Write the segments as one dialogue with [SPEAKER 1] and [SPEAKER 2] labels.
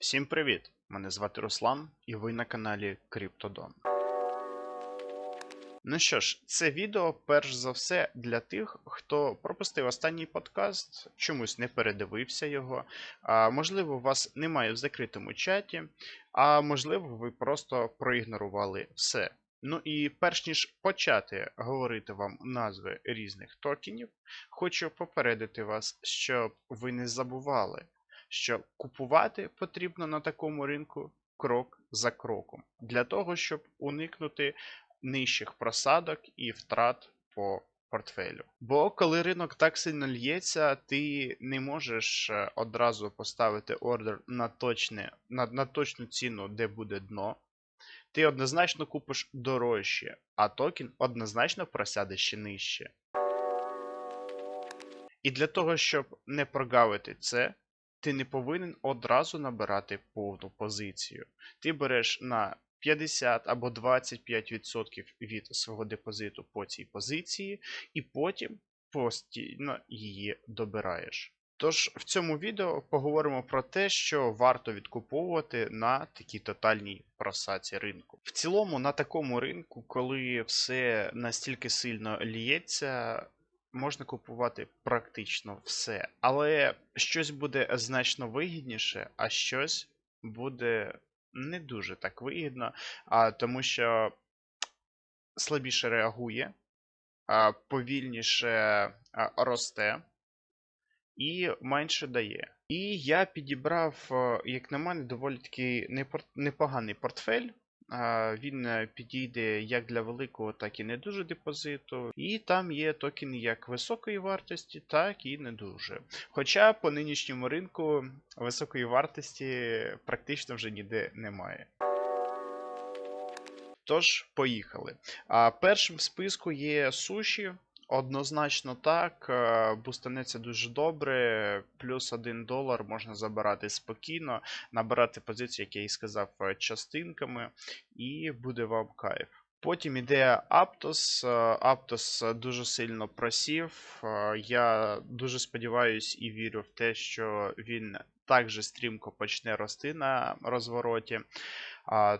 [SPEAKER 1] Всім привіт! Мене звати Руслан, і ви на каналі Криптодон. Ну що ж, це відео перш за все для тих, хто пропустив останній подкаст, чомусь не передивився його. А, можливо, вас немає в закритому чаті, а можливо, ви просто проігнорували все. Ну і перш ніж почати говорити вам назви різних токенів, хочу попередити вас, щоб ви не забували, що купувати потрібно на такому ринку крок за кроком, для того, щоб уникнути нижчих просадок і втрат по портфелю. Бо коли ринок так сильно лється, ти не можеш е, одразу поставити ордер на, точне, на, на точну ціну, де буде дно. Ти однозначно купиш дорожче, а токен однозначно просяде ще нижче. І для того, щоб не прогавити це, ти не повинен одразу набирати повну позицію. Ти береш на 50 або 25% від свого депозиту по цій позиції, і потім постійно її добираєш. Тож в цьому відео поговоримо про те, що варто відкуповувати на такій тотальній просаці ринку. В цілому, на такому ринку, коли все настільки сильно ліється, можна купувати практично все. Але щось буде значно вигідніше, а щось буде не дуже так вигідно, а, тому що слабіше реагує, а, повільніше а, росте і менше дає. І я підібрав, е, як на мене, доволі таки непоганий портфель. Він е, підійде як для великого, так і не дуже депозиту. І там є токен як високої вартості, так і не дуже. Хоча по нинішньому ринку високої вартості практично вже ніде немає. Тож, поїхали. А, першим в списку є суші. Однозначно так, е, бустанеться дуже добре, плюс 1 долар можна забирати спокійно, набирати позиції, як я і сказав, е, частинками, і буде вам кайф. Потім іде Aptos. Е, Aptos дуже сильно просів. Я дуже сподіваюся і вірю в те, що він також стрімко почне рости на розвороті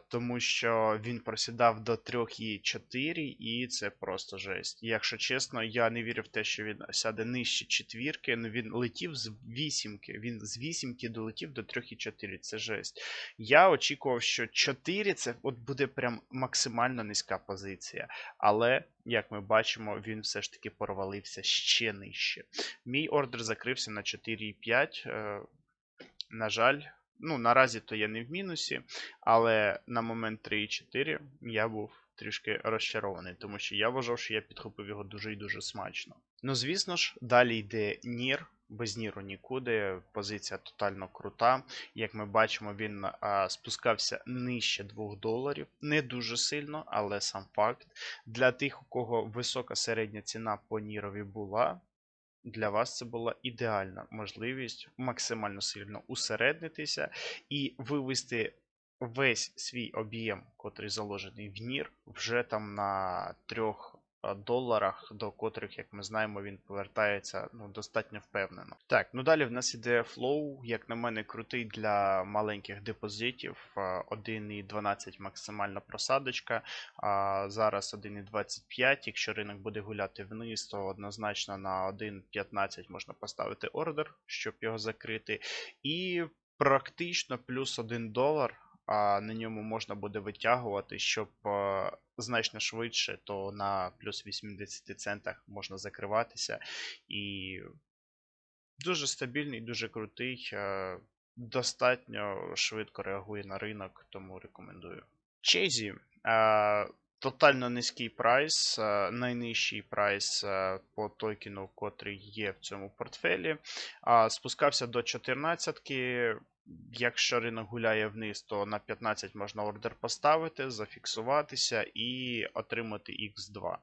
[SPEAKER 1] тому що він просідав до 3,4 і це просто жесть. Якщо чесно, я не вірив в те, що він сяде нижче четвірки, ну він летів з вісімки. Він з вісімки долетів до 3,4. Це жесть. Я очікував, що 4 це от буде прям максимально низька позиція. Але, як ми бачимо, він все ж таки провалився ще нижче. Мій ордер закрився на 4,5. Е, на жаль, ну наразі то я не в мінусі, але на момент 3,4 я був трішки розчарований, тому що я вважав, що я підхопив його дуже і дуже смачно. Ну, звісно ж, далі йде Нір. Без Ніру нікуди. Позиція тотально крута. Як ми бачимо, він а, спускався нижче 2 доларів. Не дуже сильно, але сам факт. Для тих, у кого висока середня ціна по Нірові була, для вас це була ідеальна можливість максимально сильно усереднитися і вивести весь свій об'єм, котрий заложений в нір, вже там на 3 доларах, до котрих, як ми знаємо, він повертається ну, достатньо впевнено. Так, ну далі в нас іде флоу, як на мене, крутий для маленьких депозитів. 1,12 максимальна просадочка. А зараз 1,25. Якщо ринок буде гуляти вниз, то однозначно на 1,15 можна поставити ордер, щоб його закрити. І практично плюс 1 долар. На ньому можна буде витягувати, щоб значно швидше, то на плюс 80 центах можна закриватися. І дуже стабільний, дуже крутий, достатньо швидко реагує на ринок, тому рекомендую. Чезі. Тотально низький прайс, найнижчий прайс по токену, котрий є в цьому портфелі. Спускався до 14. Якщо ринок гуляє вниз, то на 15 можна ордер поставити, зафіксуватися і отримати X2.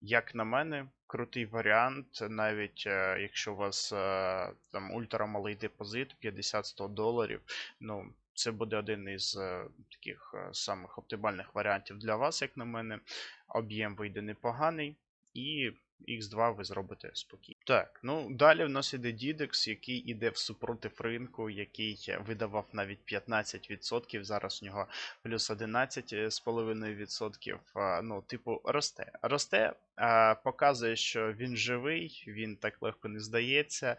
[SPEAKER 1] Як на мене, крутий варіант, навіть е, якщо у вас е, там ультрамалий депозит 50-100 доларів, ну, це буде один із е, таких самих оптимальних варіантів для вас, як на мене. Об'єм вийде непоганий, і X2 ви зробите спокійно. Так, ну далі в нас іде Didex, який іде в супротив ринку, який видавав навіть 15%. Зараз у нього плюс 11,5%. Ну, типу, росте. Росте, показує, що він живий, він так легко не здається.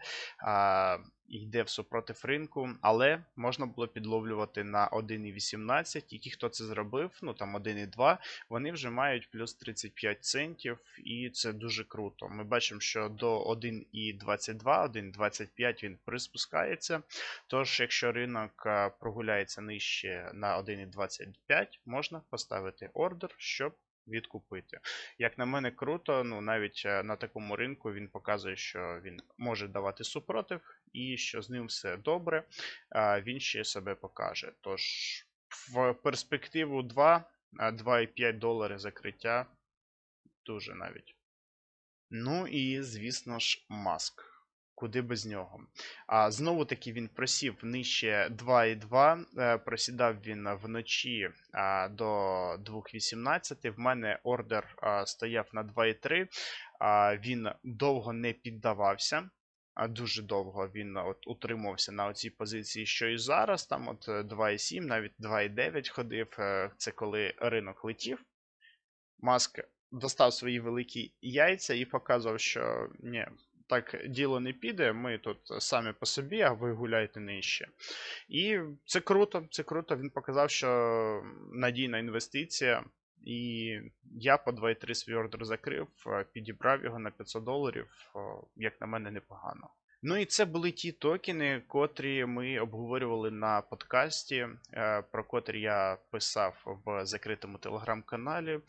[SPEAKER 1] Йде в супротив ринку, але можна було підловлювати на 1,18. І ті, хто це зробив, ну там 1,2, вони вже мають плюс 35 центів, і це дуже круто. Ми бачимо, що до 1,22, 1,25 він приспускається. Тож, якщо ринок прогуляється нижче на 1,25, можна поставити ордер, щоб відкупити. Як на мене, круто, ну навіть е, на такому ринку він показує, що він може давати супротив, і що з ним все добре, він ще себе покаже. Тож, в перспективу 2, 2,5 долари закриття дуже навіть. Ну і, звісно ж, маск. Куди без нього. А, Знову таки він просів нижче 2,2. Е, Просідав він вночі до 2,18. В мене ордер стояв на 2,3. Він довго не піддавався. Дуже довго він от утримувався на цій позиції, що і зараз. Там от 2,7, навіть 2,9 ходив. Е, Це коли ринок летів. Маск достав свої великі яйця і показував, що ні, так діло не піде. Ми тут самі по собі, а ви гуляєте нижче. І це круто. Це круто. Він показав, що надійна інвестиція. І я по 2,3 свій ордер закрив, підібрав його на 500 доларів, як на мене, непогано. Ну і це були ті токени, котрі ми обговорювали на подкасті, е, про котрі я писав в закритому телеграм-каналі.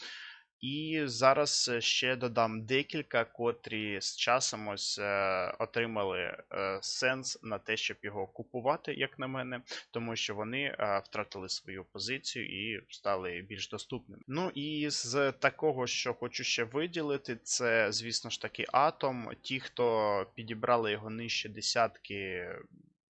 [SPEAKER 1] І зараз е, ще додам декілька, котрі з часом ось е, отримали е, сенс на те, щоб його купувати, як на мене, тому що вони втратили свою позицію і стали більш доступними. Ну і з такого, що хочу ще виділити, це, звісно ж таки, атом. Ті, хто підібрали його нижче десятки.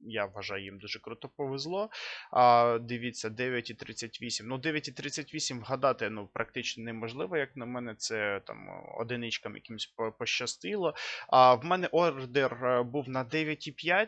[SPEAKER 1] Я вважаю, їм дуже круто повезло. А, Дивіться, 9,38. Ну, 9,38 вгадати ну, практично неможливо, як на мене, це там одиничкам якимось пощастило. А в мене ордер е, був на 9,5.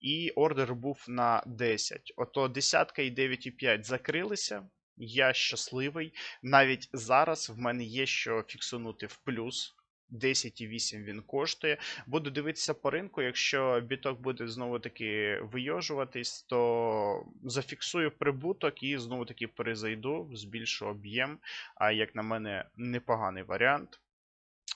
[SPEAKER 1] І ордер був на 10. Ото десятка і 9,5 закрилися. Я щасливий. Навіть зараз в мене є що фіксунути в плюс. 10,8 він коштує. Буду дивитися по ринку. Якщо біток буде знову таки вийожуватись, то зафіксую прибуток і знову таки перезайду, збільшу об'єм. А як на мене, непоганий варіант.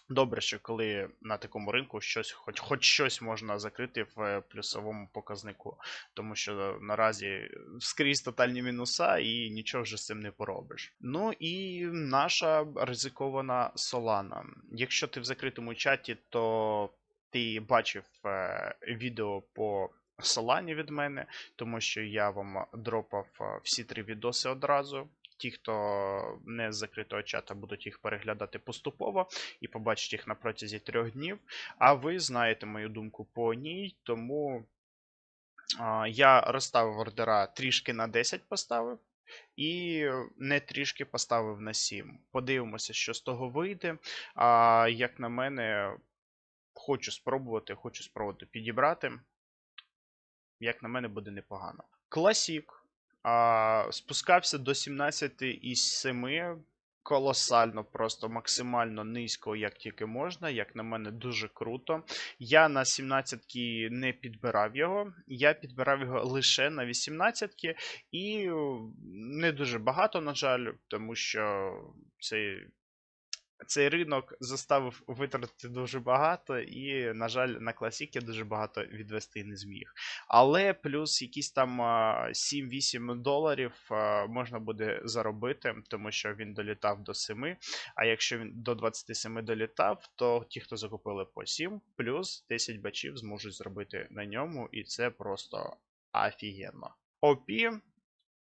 [SPEAKER 1] Добре, що коли на такому ринку щось, хоч, хоч щось можна закрити в плюсовому показнику, тому що наразі скрізь тотальні мінуса і нічого вже з цим не поробиш. Ну і наша ризикована Solana. Якщо ти в закритому чаті, то ти бачив е, відео по Солані від мене, тому що я вам дропав е, всі три відоси одразу. Ті, хто не з закритого чата, будуть їх переглядати поступово і побачать їх на протязі трьох днів. А ви знаєте мою думку по ній, тому я розставив ордера трішки на 10 поставив. І не трішки поставив на 7. Подивимося, що з того вийде. А як на мене, хочу спробувати, хочу спробувати підібрати. Як на мене, буде непогано. Класік. А, спускався до 17,7. Колосально, просто максимально низько, як тільки можна. Як на мене, дуже круто. Я на 17 не підбирав його. Я підбирав його лише на 18 і не дуже багато, на жаль, тому що цей. Цей ринок заставив витратити дуже багато, і, на жаль, на класік я дуже багато відвести не зміг. Але плюс якісь там 7-8 доларів можна буде заробити, тому що він долітав до 7. А якщо він до 27 долітав, то ті, хто закупили по 7, плюс 10 бачів зможуть зробити на ньому, і це просто офігенно. OP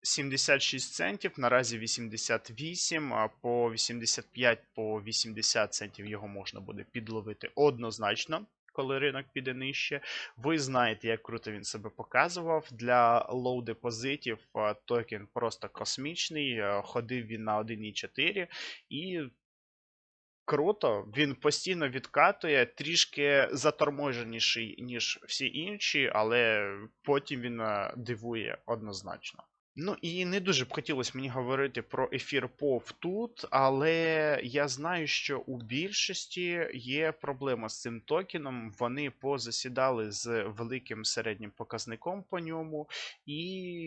[SPEAKER 1] 76 центів, наразі 88, а по 85 по 80 центів його можна буде підловити однозначно. Коли ринок піде нижче, ви знаєте, як круто він себе показував. Для лоу депозитів токен просто космічний. Ходив він на 1,4 і круто. Він постійно відкатує, трішки заторможеніший, ніж всі інші, але потім він дивує однозначно. Ну і не дуже б хотілося мені говорити про ефір POV тут, але я знаю, що у більшості є проблема з цим токеном. Вони позасідали з великим середнім показником по ньому, і,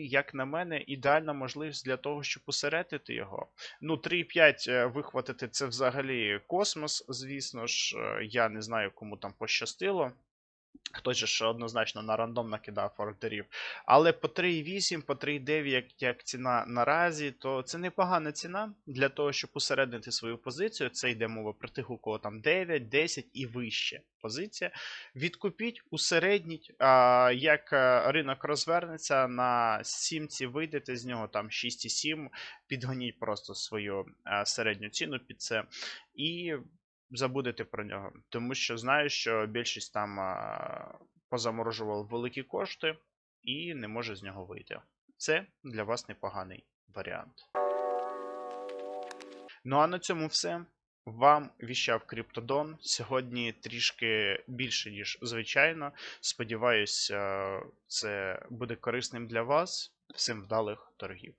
[SPEAKER 1] як на мене, ідеальна можливість для того, щоб усередити його. Ну, 3,5 е, вихватити це взагалі космос, звісно ж. Е, Я не знаю, кому там пощастило. Хтось же ж однозначно на рандом накидав ордерів. Але по 3,8, по 3,9, як, як ціна наразі, то це непогана ціна для того, щоб усереднити свою позицію. Це йде мова про тих, у кого там 9, 10 і вище позиція. Відкупіть, усередніть. А, як е, ринок розвернеться, на сімці вийдете з нього там 6,7, підгоніть просто свою е, середню ціну під це. І забудете про нього. Тому що знаю, що більшість там позаморожував великі кошти і не може з нього вийти. Це для вас непоганий варіант. Ну а на цьому все. Вам віщав Криптодон. Сьогодні трішки більше, ніж звичайно. Сподіваюся, це буде корисним для вас. Всім вдалих торгів.